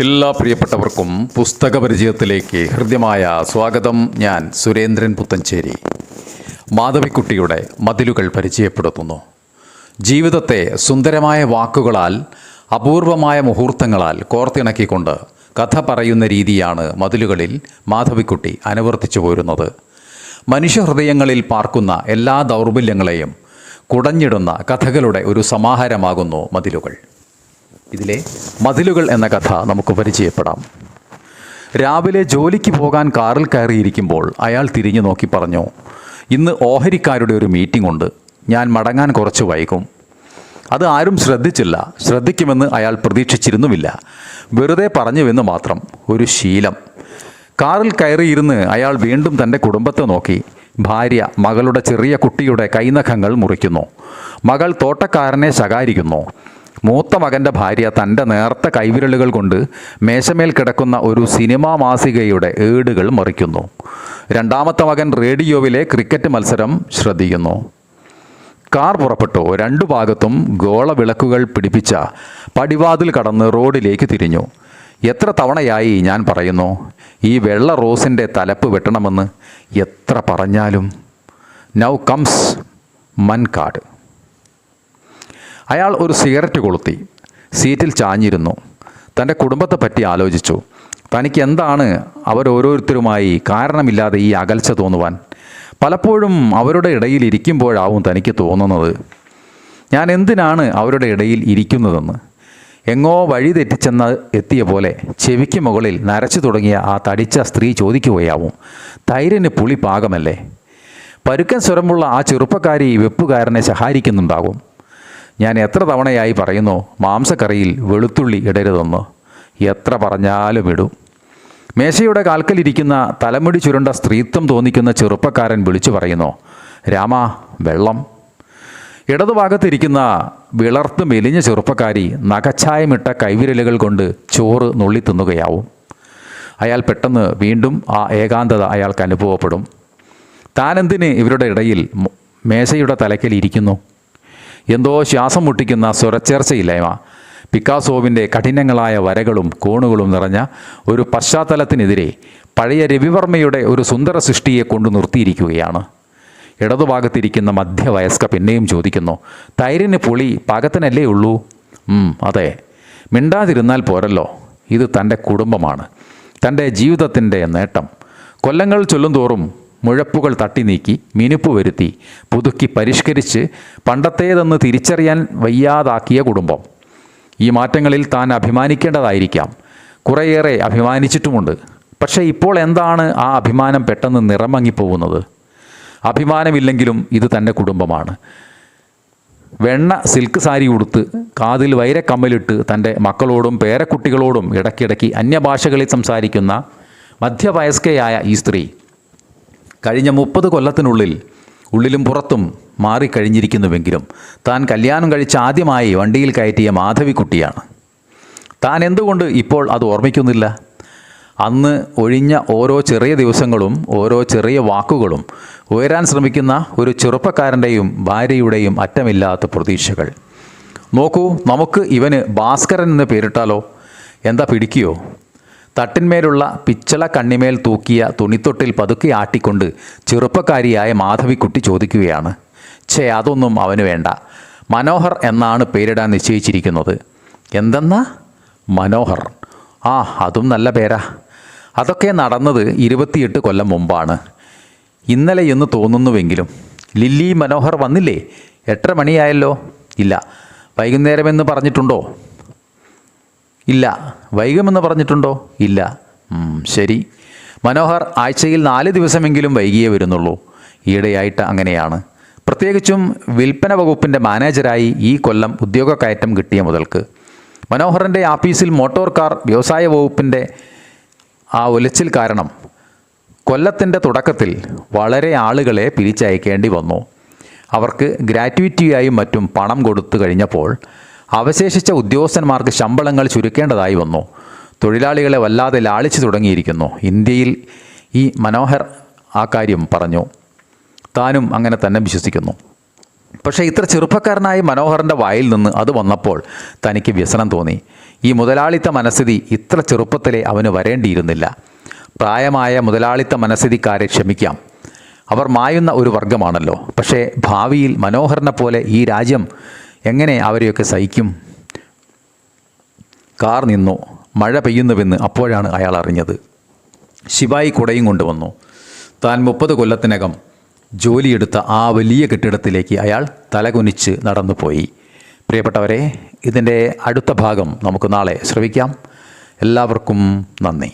എല്ലാ പ്രിയപ്പെട്ടവർക്കും പുസ്തക പരിചയത്തിലേക്ക് ഹൃദ്യമായ സ്വാഗതം. ഞാൻ സുരേന്ദ്രൻ പുത്തഞ്ചേരി മാധവിക്കുട്ടിയുടെ മതിലുകൾ പരിചയപ്പെടുത്തുന്നു. ജീവിതത്തെ സുന്ദരമായ വാക്കുകളാൽ അപൂർവമായ മുഹൂർത്തങ്ങളാൽ കോർത്തിണക്കിക്കൊണ്ട് കഥ പറയുന്ന രീതിയാണ് മതിലുകളിൽ മാധവിക്കുട്ടി അനുവർത്തിച്ചു പോരുന്നത്. മനുഷ്യഹൃദയങ്ങളിൽ പാർക്കുന്ന എല്ലാ ദൗർബല്യങ്ങളെയും കുടഞ്ഞിടുന്ന കഥകളുടെ ഒരു സമാഹാരമാകുന്നു മതിലുകൾ. ഇതിലെ മതിലുകൾ എന്ന കഥ നമുക്ക് പരിചയപ്പെടാം. രാവിലെ ജോലിക്ക് പോകാൻ കാറിൽ കയറിയിരിക്കുമ്പോൾ അയാൾ തിരിഞ്ഞു നോക്കി പറഞ്ഞു ഇന്ന് ഓഹരിക്കാരുടെ ഒരു മീറ്റിംഗ് ഉണ്ട്. ഞാൻ മടങ്ങാൻ കുറച്ച് വൈകും. അത് ആരും ശ്രദ്ധിച്ചില്ല. ശ്രദ്ധിക്കുമെന്ന് അയാൾ പ്രതീക്ഷിച്ചിരുന്നുമില്ല. വെറുതെ പറഞ്ഞുവെന്ന് മാത്രം. ഒരു ശീലം. കാറിൽ കയറിയിരുന്ന് അയാൾ വീണ്ടും തന്റെ കുടുംബത്തെ നോക്കി. ഭാര്യ മകളുടെ ചെറിയ കുട്ടിയുടെ കൈനഖങ്ങൾ മുറിക്കുന്നു. മകൾ തോട്ടക്കാരനെ ശകാരിക്കുന്നു. മൂത്ത മകന്റെ ഭാര്യ തന്റെ നേർത്ത കൈവിരലുകൾ കൊണ്ട് മേശമേൽ കിടക്കുന്ന ഒരു സിനിമാ മാസികയുടെ ഏടുകൾ മറിക്കുന്നു. രണ്ടാമത്തെ മകൻ റേഡിയോവിലെ ക്രിക്കറ്റ് മത്സരം ശ്രദ്ധിക്കുന്നു. കാർ പുറപ്പെട്ടു. രണ്ടു ഭാഗത്തും ഗോളവിളക്കുകൾ പിടിപ്പിച്ച പടിവാതിൽ കടന്ന് റോഡിലേക്ക് തിരിഞ്ഞു. എത്ര തവണയായി ഞാൻ പറയുന്നു ഈ വെള്ള റോസിന്റെ തലപ്പ് വെട്ടണമെന്ന് എത്ര പറഞ്ഞാലും. Now comes Mankad. അയാൾ ഒരു സിഗരറ്റ് കൊളുത്തി. സീറ്റിൽ ചാഞ്ഞിരുന്നു. തന്റെ കുടുംബത്തെ പറ്റി ആലോചിച്ചു. തനിക്ക് എന്താണ് അവരോരോരുത്തരുമായി കാരണമില്ലാതെ ഈ അകൽച്ച തോന്നുവാൻ? പലപ്പോഴും അവരുടെ ഇടയിൽ ഇരിക്കുമ്പോഴാവും തനിക്ക് തോന്നുന്നത്. ഞാൻ എന്തിനാണ് അവരുടെ ഇടയിൽ ഇരിക്കുന്നതെന്ന്? എങ്ങോ വഴി തെറ്റിച്ചെന്ന് എത്തിയ പോലെ ചെവിക്ക് മുകളിൽ നരച്ചു തുടങ്ങിയ ആ തടിച്ച സ്ത്രീ ചോദിക്കുകയാവും. തൈരിന് പുളി പാകമല്ലേ പരുക്കൻ സ്വരമുള്ള ആ ചെറുപ്പക്കാരി വെപ്പുകാരനെ സഹായിക്കുന്നുണ്ടാകും ഞാൻ എത്ര തവണയായി പറയുന്നു മാംസക്കറിയിൽ വെളുത്തുള്ളി ഇടരുതെന്ന്. എത്ര പറഞ്ഞാലും ഇടും. മേശയുടെ കാൽക്കലിരിക്കുന്ന തലമുടി ചുരുണ്ട സ്ത്രീത്വം തോന്നിക്കുന്ന ചെറുപ്പക്കാരൻ വിളിച്ചു പറയുന്നു രാമ വെള്ളം. ഇടതുഭാഗത്തിരിക്കുന്ന വിളർത്ത് മെലിഞ്ഞ ചെറുപ്പക്കാരി നഖച്ചായമിട്ട കൈവിരലുകൾ കൊണ്ട് ചോറ് നുള്ളി തിന്നുകയാവും അയാൾ പെട്ടെന്ന് വീണ്ടും ആ ഏകാന്തത അയാൾക്ക് അനുഭവപ്പെടും. താനെന്തിന് ഇവരുടെ ഇടയിൽ മേശയുടെ തലയ്ക്കൽ ഇരിക്കുന്നു? എന്തോ ശ്വാസം മുട്ടിക്കുന്ന സ്വരച്ചേർച്ചയില്ലായ്മ. പിക്കാസോവിന്റെ കഠിനങ്ങളായ വരകളും കോണുകളും നിറഞ്ഞ ഒരു പശ്ചാത്തലത്തിനെതിരെ പഴയ രവിവർമ്മയുടെ ഒരു സുന്ദര സൃഷ്ടിയെ കൊണ്ടു നിർത്തിയിരിക്കുകയാണ്. ഇടതുഭാഗത്തിരിക്കുന്ന മധ്യവയസ്ക പിന്നെയും ചോദിക്കുന്നു തൈരിന് പുളി പാകത്തിനല്ലേ ഉള്ളൂ? അതെ. മിണ്ടാതിരുന്നാൽ പോരല്ലോ. ഇത് തന്റെ കുടുംബമാണ്. തന്റെ ജീവിതത്തിന്റെ നേട്ടം. കൊല്ലങ്ങൾ ചൊല്ലുന്തോറും മുഴപ്പുകൾ തട്ടി നീക്കി മിനുപ്പ് വരുത്തി പുതുക്കി പരിഷ്കരിച്ച് പണ്ടത്തേതെന്ന് തിരിച്ചറിയാൻ വയ്യാതാക്കിയ കുടുംബം. ഈ മാറ്റങ്ങളിൽ താൻ അഭിമാനിക്കേണ്ടതായിരിക്കാം. കുറേയേറെ അഭിമാനിച്ചിട്ടുമുണ്ട്. പക്ഷേ ഇപ്പോൾ എന്താണ് ആ അഭിമാനം പെട്ടെന്ന് നിറമങ്ങിപ്പോകുന്നത്? അഭിമാനമില്ലെങ്കിലും ഇത് തന്റെ കുടുംബമാണ്. വെണ്ണ സിൽക്ക് സാരി ഉടുത്ത് കാതിൽ വൈരക്കമ്മലിട്ട് തന്റെ മക്കളോടും പേരക്കുട്ടികളോടും ഇടയ്ക്കിടയ്ക്ക് അന്യഭാഷകളിൽ സംസാരിക്കുന്ന മധ്യവയസ്കയായ ഈ സ്ത്രീ കഴിഞ്ഞ മുപ്പത് കൊല്ലത്തിനുള്ളിൽ ഉള്ളിലും പുറത്തും മാറിക്കഴിഞ്ഞിരിക്കുന്നുവെങ്കിലും താൻ കല്യാണം കഴിച്ച ആദ്യമായി വണ്ടിയിൽ കയറ്റിയ മാധവിക്കുട്ടിയാണ്. താൻ എന്തുകൊണ്ട് ഇപ്പോൾ അത് ഓർമ്മിക്കുന്നില്ല? അന്ന് ഒഴിഞ്ഞ ഓരോ ചെറിയ ദിവസങ്ങളും ഓരോ ചെറിയ വാക്കുകളും ഉയരാൻ ശ്രമിക്കുന്ന ഒരു ചെറുപ്പക്കാരന്റെയും ഭാര്യയുടെയും അറ്റമില്ലാത്ത പ്രതീക്ഷകൾ. നോക്കൂ നമുക്ക് ഇവന് ഭാസ്കരൻ എന്ന് പേരിട്ടാലോ? എന്താ പിടിക്കുകയോ തട്ടിന്മേലുള്ള പിച്ചള കണ്ണിമേൽ തൂക്കിയ തുണിത്തൊട്ടിൽ പതുക്കെ ആട്ടിക്കൊണ്ട് ചെറുപ്പക്കാരിയായ മാധവിക്കുട്ടി ചോദിക്കുകയാണ്. ഛേ അതൊന്നും അവന് വേണ്ട. മനോഹർ എന്നാണ് പേരിടാൻ നിശ്ചയിച്ചിരിക്കുന്നത്. എന്തെന്നാ? മനോഹർ. ആ അതും നല്ല പേരാ. അതൊക്കെ നടന്നത് ഇരുപത്തിയെട്ട് കൊല്ലം മുമ്പാണ്. ഇന്നലെ എന്ന് തോന്നുന്നുവെങ്കിലും. ലില്ലി മനോഹർ വന്നില്ലേ? എട്ടര മണിയായല്ലോ? ഇല്ല. വൈകുന്നേരമെന്ന് പറഞ്ഞിട്ടുണ്ടോ? ഇല്ല. വൈകുമെന്ന് പറഞ്ഞിട്ടുണ്ടോ? ഇല്ല. ശരി. മനോഹർ ആഴ്ചയിൽ നാല് ദിവസമെങ്കിലും വൈകിയേ വരുന്നുള്ളൂ. ഈയിടെയായിട്ട് അങ്ങനെയാണ്. പ്രത്യേകിച്ചും വിൽപ്പന വകുപ്പിന്റെ മാനേജരായി ഈ കൊല്ലം ഉദ്യോഗക്കയറ്റം കിട്ടിയ മുതൽക്ക്. മനോഹറിന്റെ ആഫീസിൽ മോട്ടോർ കാർ വ്യവസായ വകുപ്പിന്റെ ആ ഒലച്ചിൽ കാരണം കൊല്ലത്തിന്റെ തുടക്കത്തിൽ വളരെ ആളുകളെ പിരിച്ചയക്കേണ്ടി വന്നു. അവർക്ക് ഗ്രാറ്റുവിറ്റിയായും മറ്റും പണം കൊടുത്തു കഴിഞ്ഞപ്പോൾ അവശേഷിച്ച ഉദ്യോഗസ്ഥന്മാർക്ക് ശമ്പളങ്ങൾ ചുരുക്കേണ്ടതായി വന്നു. തൊഴിലാളികളെ വല്ലാതെ ലാളിച്ചു തുടങ്ങിയിരിക്കുന്നു. ഇന്ത്യയിൽ ഈ മനോഹർ ആ കാര്യം പറഞ്ഞു. താനും അങ്ങനെ തന്നെ വിശ്വസിക്കുന്നു. പക്ഷേ ഇത്ര ചെറുപ്പക്കാരനായ മനോഹറിന്റെ വായിൽ നിന്ന് അത് വന്നപ്പോൾ തനിക്ക് വ്യസനം തോന്നി. ഈ മുതലാളിത്ത മനസ്ഥിതി ഇത്ര ചെറുപ്പത്തിലെ അവന് വരേണ്ടിയിരുന്നില്ല. പ്രായമായ മുതലാളിത്ത മനസ്ഥിതിക്കാരെ ക്ഷമിക്കാം. അവർ മായുന്ന ഒരു വർഗമാണല്ലോ. പക്ഷേ ഭാവിയിൽ മനോഹറിനെ പോലെ ഈ രാജ്യം എങ്ങനെ അവരെയൊക്കെ സഹിക്കും? കാർ നിന്നു മഴ പെയ്യുന്നുവെന്ന് അപ്പോഴാണ് അയാൾ അറിഞ്ഞത്. ശിവായി കുടയും കൊണ്ടുവന്നു താൻ മുപ്പത് കൊല്ലത്തിനകം ജോലിയെടുത്ത ആ വലിയ കെട്ടിടത്തിലേക്ക് അയാൾ തലകുനിച്ച് നടന്നുപോയി. പ്രിയപ്പെട്ടവരെ ഇതിന്റെ അടുത്ത ഭാഗം നമുക്ക് നാളെ ശ്രവിക്കാം. എല്ലാവർക്കും നന്ദി.